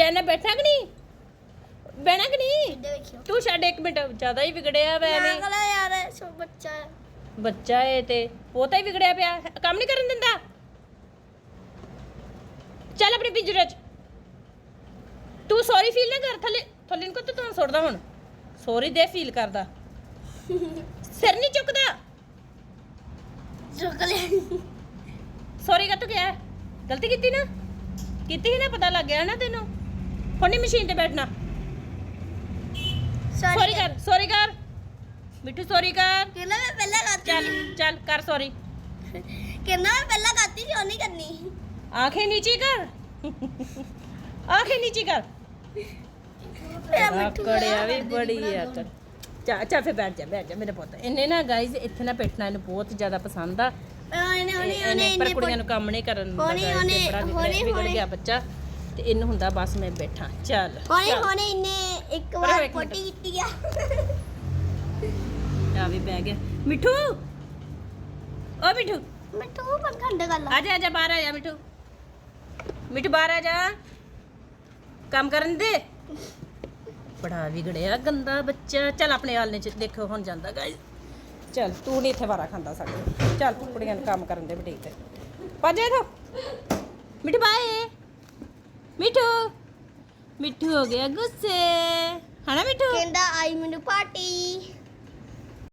ਚੈਨ ਨਾਲ ਬੈਠਾ ਕਿ ਨਹੀਂ? ਬਹਿਣਾ ਕਿ ਨਹੀਂ? ਤੂੰ ਛੱਡ ਇੱਕ ਮਿੰਟ ਜ਼ਿਆਦਾ ਹੀ ਵਿਗੜਿਆ ਵਾ ਐਵੇਂ। ਨਾਗਲਾ ਯਾਰ ਸੋ ਬੱਚਾ ਹੈ। ਬੱਚਾ ਏ ਤੇ ਪੋਤਾ ਹੀ ਵਿਗੜਿਆ ਪਿਆ। ਕੰਮ ਨਹੀਂ ਕਰਨ ਦਿੰਦਾ। ਚੱਲ ਆਪਣੀ ਪਿੰਜਰੇ 'ਚ। ਤੂੰ ਸੌਰੀ ਫੀਲ ਨਾ ਕਰ ਥੱਲੇ ਥੱਲੇ ਨੂੰ ਕੋ ਤੂੰ ਸੁੱਟਦਾ ਹੁਣ? ਸੌਰੀ ਦੇ ਫੀਲ ਕਰਦਾ। ਸਿਰ ਨਹੀਂ ਚੁੱਕਦਾ। ਚੁੱਕ ਲੈ। ਸੌਰੀ ਕਾ ਤੂੰ ਗਿਆ ਗਲਤੀ ਕੀਤੀ ਨਾ? ਕੀਤੀ ਸੀ ਨਾ ਪਤਾ ਲੱਗ ਗਿਆ ਨਾ ਤੈਨੂੰ। ਹੁਣ ਮਸ਼ੀਨ ਤੇ ਬੈਠਣਾ। ਸੌਰੀ ਕਰ। ਸੌਰੀ ਕਰ। ਮਿੱਠੂ ਸੌਰੀ ਕਰ। ਕਿੰਨਾ ਮੈਂ ਪਹਿਲਾਂ ਚੱਲ ਚੱਲ ਕਰ ਸੌਰੀ ਕਿੰਨਾ ਮੈਂ ਪਹਿਲਾਂ ਕਰਤੀ ਸੀ ਨਹੀਂ ਕਰਨੀ। ਆਂखें नीची कर आंखें नीची कर ਮੇਰਾ ਵੀ ਬੜੀ ਆਕੜ ਚਾ ਚਾ ਫੇ ਬੈਠ ਜਾ ਬੈਠ ਜਾ ਮੇਰੇ ਪੁੱਤ। ਇਹਨੇ ਨਾ ਗਾਇਜ਼ ਇੱਥੇ ਨਾ ਬੈਠਣਾ ਇਹਨੂੰ ਬਹੁਤ ਜ਼ਿਆਦਾ ਪਸੰਦ ਆ। ਉਹਨੇ ਉਹਨੇ ਇਹਨੇ ਇਹਨੇ ਪਰ ਕੁੜੀਆਂ ਨੂੰ ਕੰਮ ਨਹੀਂ ਕਰਨ ਦਾ ਹੋਣੀ, guys, ਇਹ ਹੋਣੀ, ਬੱਚਾ। ਤੇ ਇਹਨੂੰ ਹੁੰਦਾ ਬਸ ਮੈਂ ਬੈਠਾ। ਚੱਲ। ਹੁਣੇ ਚੱਲ। ਹੁਣੇ ਇਹਨੇ ਇੱਕ ਪਰ ਵਾਰ। ਪੋਟੀ ਕੀਤੀ ਆ। ਆ ਵੀ ਬਹਿ ਗਿਆ। ਮਿੱਠੂ! ਓ ਮਿੱਠੂ। ਮਿੱਠੂ ਪੰਖੰਡ ਗੱਲ ਆ। ਜਾ ਆ ਜਾ ਬਾਹਰ ਆ ਜਾ ਮਿੱਠੂ। ਮਿੱਠੂ ਬਾਹਰ ਆ ਜਾ। ਕੰਮ ਕਰਨ ਦੇ। ਬੜਾ ਵਿਗੜਿਆ ਗੰਦਾ ਬੱਚਾ। ਚੱਲ ਆਪਣੇ ਹਾਲ ਨੇ ਚ ਦੇਖੋ ਹੁਣ ਜਾਂਦਾ ਗਾਇਸ ਚੱਲ ਤੂੰ ਨਹੀਂ ਇੱਥੇ ਵਾਰਾ ਖਾਂਦਾ ਸਾਡੇ। ਚੱਲ ਕੁੜੀਆਂ ਨੂੰ ਕੰਮ ਕਰਨ ਦੇ ਬਟੀਕ ਤੇ ਭੱਜ ਇਥੋਂ। ਮਿੱਠੂ ਬਾਏ। ਮਿੱਠੂ ਮਿੱਠੂ ਹੋ ਗਿਆ ਗੁੱਸੇ। ਹਨਾ ਮਿੱਠੂ? ਕਹਿੰਦਾ ਆਈ ਮੈਨੂੰ ਪਾਰਟੀ।